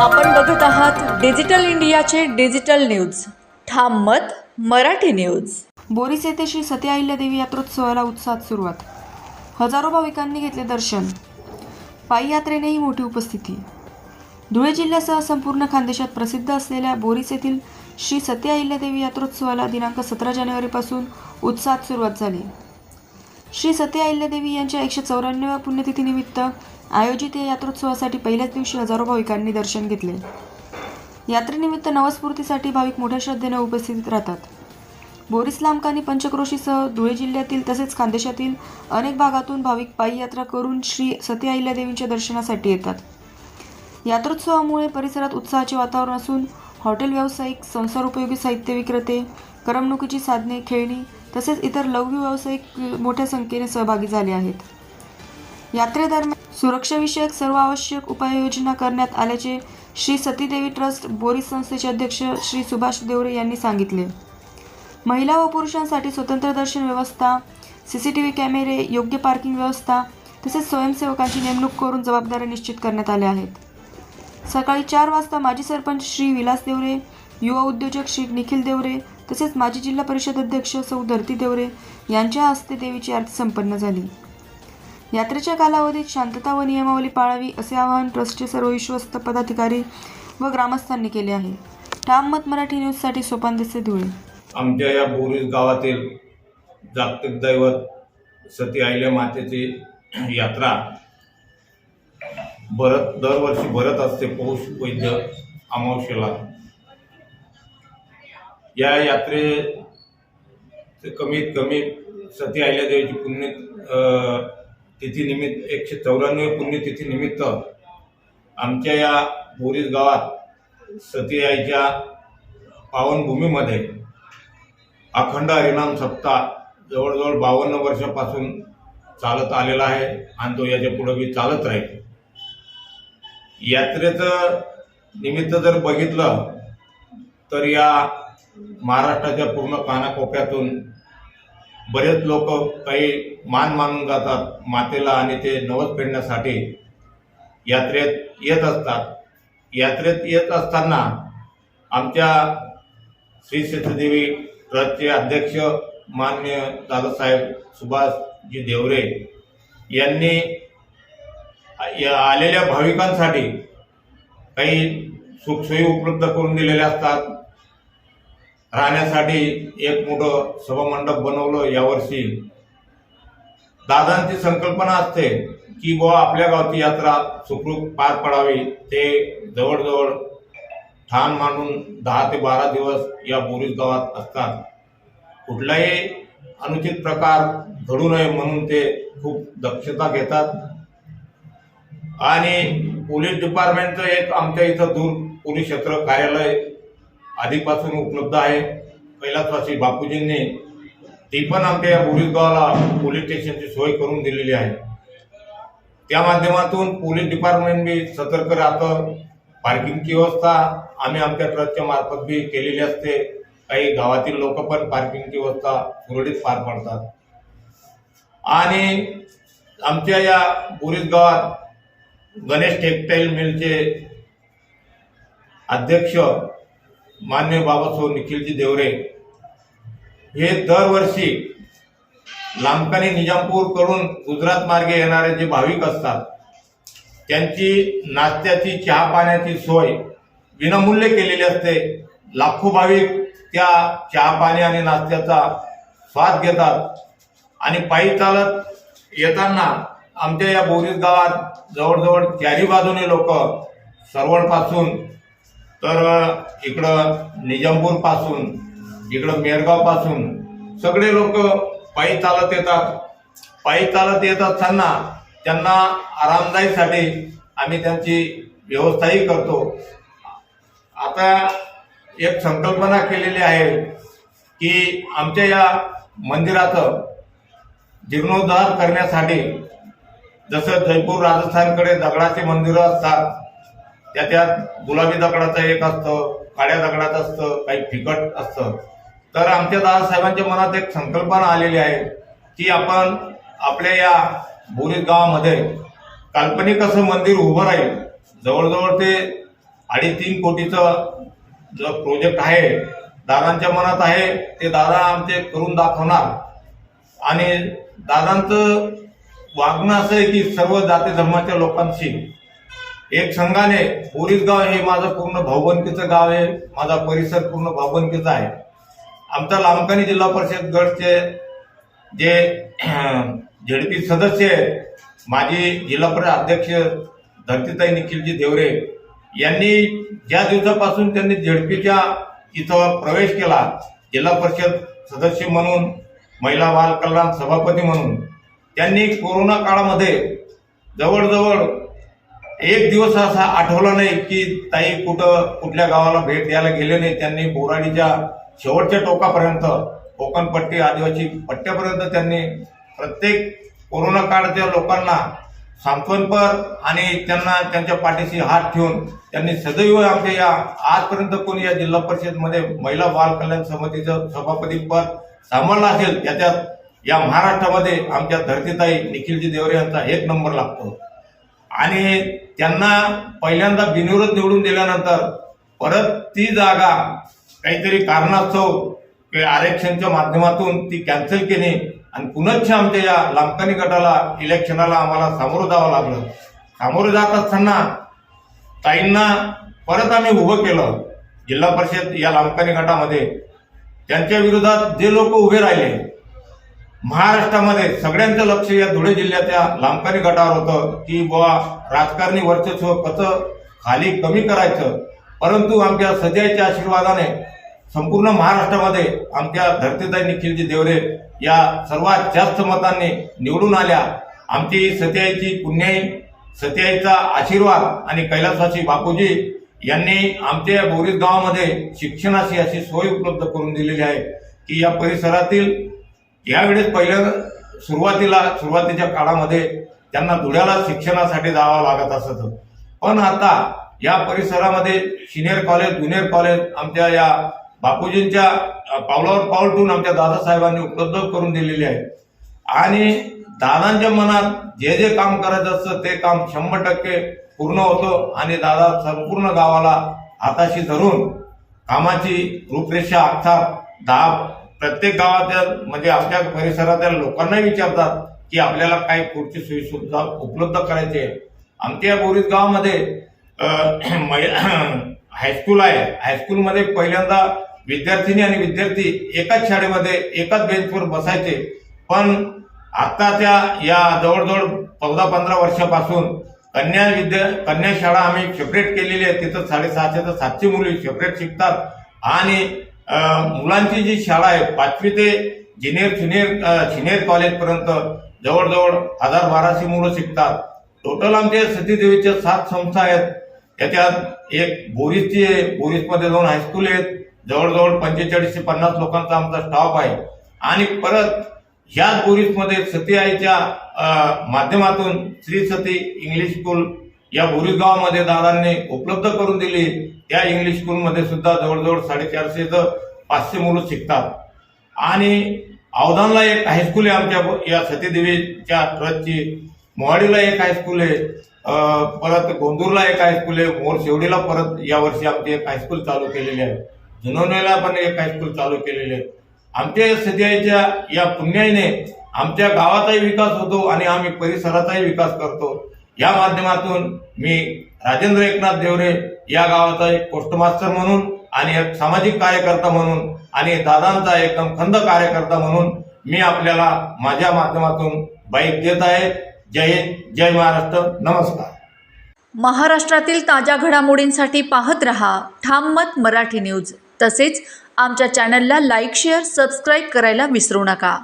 आपण बघत आहात डिजिटल इंडियाचे डिजिटल न्यूज. ठाम मत मराठी न्यूज. बोरीस येथे श्री सती अहिल्यादेवी यात्रोत्सवाला उत्साहात सुरुवात. हजारो भाविकांनी घेतले दर्शन. पायी यात्रेनेही मोठी उपस्थिती. धुळे जिल्ह्यासह संपूर्ण खानदेशात प्रसिद्ध असलेल्या बोरीस येथील श्री सती अहिल्यादेवी यात्रोत्सवाला दिनांक सतरा जानेवारीपासून उत्साहात सुरुवात झाली. श्री सती अहिल्यादेवी यांच्या एकशे चौऱ्याण्णव्या पुण्यतिथीनिमित्त आयोजित या यात्रोत्सवासाठी पहिल्याच दिवशी हजारो भाविकांनी दर्शन घेतले. यात्रेनिमित्त नवस्फूर्तीसाठी भाविक मोठ्या श्रद्धेने उपस्थित राहतात. बोरीस लांबकानी पंचक्रोशीसह धुळे जिल्ह्यातील तसेच खानदेशातील अनेक भागातून भाविक पायी यात्रा करून श्री सती अहिल्यादेवींच्या दर्शनासाठी येतात. यात्रोत्सवामुळे परिसरात उत्साहाचे वातावरण असून हॉटेल व्यावसायिक संसार उपयोगी साहित्य विक्रेते करमणुकीची साधने खेळणी तसेच इतर लघु व्यावसायिक मोठ्या संख्येने सहभागी झाले आहेत. यात्रेदरम्यान सुरक्षाविषयक सर्व आवश्यक उपाययोजना करण्यात आल्याचे श्री सतीदेवी ट्रस्ट बोरिस संस्थेचे अध्यक्ष श्री सुभाष देवरे यांनी सांगितले. महिला व पुरुषांसाठी स्वतंत्र दर्शन व्यवस्था सी सी टी व्ही कॅमेरे योग्य पार्किंग व्यवस्था तसेच स्वयंसेवकांची नेमणूक करून जबाबदाऱ्या निश्चित करण्यात आल्या आहेत. सकाळी चार वाजता माजी सरपंच श्री विलास देवरे युवा उद्योजक श्री निखिल देवरे तसेच माजी जिल्हा परिषद अध्यक्ष सौ धरती देवरे यांच्या हस्ते देवीची आरती संपन्न झाली. यात्रेच्या कालावधीत शांतता व नियमावली पाळावी असे आवाहन ट्रस्टचे सर्व विश्वस्त पदाधिकारी व ग्रामस्थांनी केले आहे. ठाम मत मराठी न्यूजसाठी सोपान दिसे धुळे. आमच्या या बोरीस गावातील जागतिक दैवत सती आईल्या मातेची यात्रा भरत दरवर्षी भरत असते पौष वैद्य अमावशेला या यात्रे कमीत कमी सती आईल्या देवीची पुण्य तिथीनिमित्त एकशे चौऱ्याण्णव पुण्यतिथीनिमित्त आमच्या या बोरीस गावात सती आईच्या पावनभूमीमध्ये अखंड हरिनाम सप्ताह जवळजवळ बावन्न वर्षापासून चालत आलेला आहे आणि तो याच्यापुढे बी चालत राहील. यात्रेचं निमित्त जर बघितलं तर या महाराष्ट्राच्या पूर्ण कानाकोपऱ्यातून बरेच लोक काही मान मानून जातात मातेला आणि ते नवस फेडण्यासाठी. यात्रेत येत असतात. यात्रेत येत असताना आमच्या श्री सिद्धदेवी ट्रस्टचे अध्यक्ष मान्य दादासाहेब सुभाषजी देवरे यांनी या आलेल्या भाविकांसाठी काही सुखसोयी उपलब्ध करून दिलेल्या असतात. राहण्यासाठी एक मोठं सभामंडप बनवलं यावर्षी. दादांची संकल्पना असते की बुवा आपल्या गावची यात्रा सुखरूप पार पडावी. ते जवळजवळ ठाण मांडून दहा ते बारा दिवस या बोरीस गावात असतात. कुठलाही अनुचित प्रकार घडू नये म्हणून ते खूप दक्षता घेतात. आणि पोलीस डिपार्टमेंटचं एक आमच्या इथं दूर पोलीस क्षेत्र कार्यालय आधीपासून उपलब्ध आहे. कैलासवासी बापूजींनी ती पण आमच्या या बोरीस गावाला पोलीस स्टेशनची सोय करून दिलेली आहे. त्या माध्यमातून पोलीस डिपार्टमेंट बी सतर्क राहतं. पार्किंगची व्यवस्था आम्ही आमच्या ट्रस्टच्या मार्फत बी केलेली असते. काही गावातील लोक पण पार्किंगची व्यवस्था सुरळीत पार पाडतात. आणि आमच्या या बोरीस गावात गणेश टेक्सटाईल मिलचे अध्यक्ष मान्य बाबासाहेब निखिलजी देवरे हे दरवर्षी लांबकानी निजामपूरकडून गुजरात मार्गे येणारे जे भाविक असतात त्यांची नाश्त्याची चहा पाण्याची सोय विनामूल्य केलेली असते. लाखो भाविक त्या चहा पाणी आणि नाश्त्याचा स्वाद घेतात. आणि पायी चालत येताना आमच्या या बोरीस गावात जवळजवळ चारी बाजूने लोक सरवणपासून तर इकडं निजामपूरपासून इकडं मेरगावपासून सगळे लोक पायी चालत येतात. पायी चालत येत असताना त्यांना आरामदायीसाठी आम्ही त्यांची व्यवस्थाही करतो. आता एक संकल्पना केलेली आहे की आमच्या या मंदिराचं जीर्णोद्धार करण्यासाठी जसं जयपूर राजस्थानकडे दगडाचे मंदिरं असतात त्याच्यात गुलाबी दगडाचं एक असतं काळ्या दगडाचं असतं काही फिकट असतं. तर आमच्या दादासाहेबांच्या मनात एक संकल्पना आलेली आहे की आपण आपल्या या बोरीत गावामध्ये काल्पनिक असं मंदिर उभं राहील. जवळजवळ ते अडीच तीन कोटीचं जो प्रोजेक्ट आहे दादांच्या मनात आहे ते दादा आमचे करून दाखवणार. आणि दादांचं वागणं असं आहे की सर्व जाती धर्माच्या लोकांशी एक संघाने बोरीस गाव हे माझं पूर्ण भाऊबंदकीचं गाव आहे. माझा परिसर पूर्ण भाऊबंदकीचा आहे. आमचा लांबकानी जिल्हा परिषद गटचे जे झेडपी सदस्य आहेत माजी जिल्हा परिषद अध्यक्ष धरतीताई निखिलजी देवरे यांनी ज्या दिवसापासून त्यांनी झेडपीच्या इथं प्रवेश केला जिल्हा परिषद सदस्य म्हणून महिला बाल कल्याण सभापती म्हणून त्यांनी कोरोना काळामध्ये जवळजवळ एक दिवस असा आठवला नाही की ताई कुठं कुठल्या गावाला भेट द्यायला गेले नाही. त्यांनी बोराडीच्या शेवटच्या टोकापर्यंत कोकणपट्टी आदिवासी पट्ट्यापर्यंत त्यांनी प्रत्येक कोरोना काळाच्या लोकांना सांत्वनपर आणि त्यांना त्यांच्या पाठीशी हात ठेवून त्यांनी सदैव आमच्या या आजपर्यंत कोणी या जिल्हा परिषदमध्ये महिला बाल कल्याण समितीचं सभापती पद सांभाळलं असेल त्याच्यात या महाराष्ट्रामध्ये आमच्या धरतीताई निखिलजी देवरे यांचा एक नंबर लागतो. आणि त्यांना पहिल्यांदा बिनविरोध निवडून दिल्यानंतर परत ती जागा काहीतरी कारणास्तव आरक्षणच्या माध्यमातून ती कॅन्सल केली आणि पुनश्च आमच्या या लांबकानी गटाला इलेक्शनाला आम्हाला सामोरं जावं लागलं. सामोरं जात असताना ताईंना परत आम्ही उभं केलं. जिल्हा परिषद या लांबकानी गटामध्ये. त्यांच्या विरोधात जे लोक उभे राहिले महाराष्ट्रामध्ये सगळ्यांचं लक्ष या धुळे जिल्ह्याच्या लांबकानी गटावर होतं की बुवा राजकारणी वर्चस्व कसं खाली कमी करायचं? परंतु आमच्या सजयच्या आशीर्वादाने संपूर्ण महाराष्ट्रामध्ये आमच्या धरतीताई निखिलजी देवरे या सर्वात जास्त मतांनी निवडून आल्या. आमची सत्याईची पुण्याई सत्याईचा आशीर्वाद आणि कैलासवासी बापूजी यांनी आमच्या या बोरीस गावामध्ये शिक्षणाची अशी सोय उपलब्ध करून दिलेली आहे की या परिसरातील यावेळेस पहिल्या सुरुवातीला सुरुवातीच्या काळामध्ये त्यांना धुळ्याला शिक्षणासाठी जावं लागत असत. पण आता या परिसरामध्ये सिनियर कॉलेज ज्युनियर कॉलेज आमच्या या बापूजींच्या पावलावर पाऊल ठेवून आमच्या दादासाहेबांनी उपलब्ध करून दिलेली आहे. आणि दादांच्या मनात जे जे काम करायचं असतं ते काम शंभर टक्के पूर्ण होतं आणि दादा संपूर्ण गावाला हाताशी धरून कामाची रूपरेषा आखतात दाब प्रत्येक गावातल्या म्हणजे आमच्या परिसरातील लोकांनाही विचारतात की आपल्याला काय पुढची सोयीसुविधा उपलब्ध करायची आहे. आमच्या या बोरीस गावामध्ये हायस्कूल आहे. हायस्कूलमध्ये पहिल्यांदा विद्यार्थिनी आणि विद्यार्थी एकाच शाळेमध्ये एकाच बेंचवर बसायचे. पण आत्ताच्या या जवळजवळ चौदा पंधरा वर्षापासून कन्या विद्या कन्या शाळा आम्ही सेपरेट केलेली आहे. तिथं साडेसहाशे तर सातशे मुली सेपरेट शिकतात. आणि मुलांची जी शाळा आहे पाचवी ते जिनेर ज्युनियर सिनियर कॉलेजपर्यंत जवळजवळ हजार बाराशे मुलं शिकतात. टोटल आमच्या सतीदेवीच्या सात संस्था आहेत. त्याच्यात एक बोरीसची आहे बोरीसमध्ये दोन हायस्कूल आहेत. जवळजवळ पंचेचाळीस ते पन्नास लोकांचा आमचा स्टाफ आहे. आणि परत ह्याच बोरीसमध्ये सती आईच्या माध्यमातून श्री सती इंग्लिश स्कूल या बोरीगावमध्ये दादांनी उपलब्ध करून दिली. त्या इंग्लिश स्कूलमध्ये सुद्धा जवळजवळ साडेचारशे तर पाचशे मुलं शिकतात. आणि अवधानला एक हायस्कूल आहे आमच्या या सतीदेवीच्या ट्रस्टची. मोहाडीला एक हायस्कूल आहे. परत गोंदूरला एक हायस्कूल आहे. मोर शेवडीला परत यावर्षी आमची एक हायस्कूल चालू केलेली आहे. जुनवणेला पण एक हायस्कूल चालू केलेली आहे. आमच्या सध्याच्या या पुण्याईने आमच्या गावाचाही विकास होतो आणि आम्ही परिसराचाही विकास करतो. या माध्यमातून मी राजेंद्र एकनाथ देवरे या गावाचा एक पोस्टमास्टर म्हणून आणि एक सामाजिक कार्यकर्ता म्हणून आणि दादांचा एकदम खंद कार्यकर्ता म्हणून मी आपल्याला माझ्या माध्यमातून बाईक देत आहे. जय हिंद जय महाराष्ट्र नमस्कार. महाराष्ट्रातील ताज्या घडामोडींसाठी पाहत रहा ठाम मत मराठी न्यूज. तसेच आमच्या चॅनलला लाईक शेअर सबस्क्राईब करायला विसरू नका.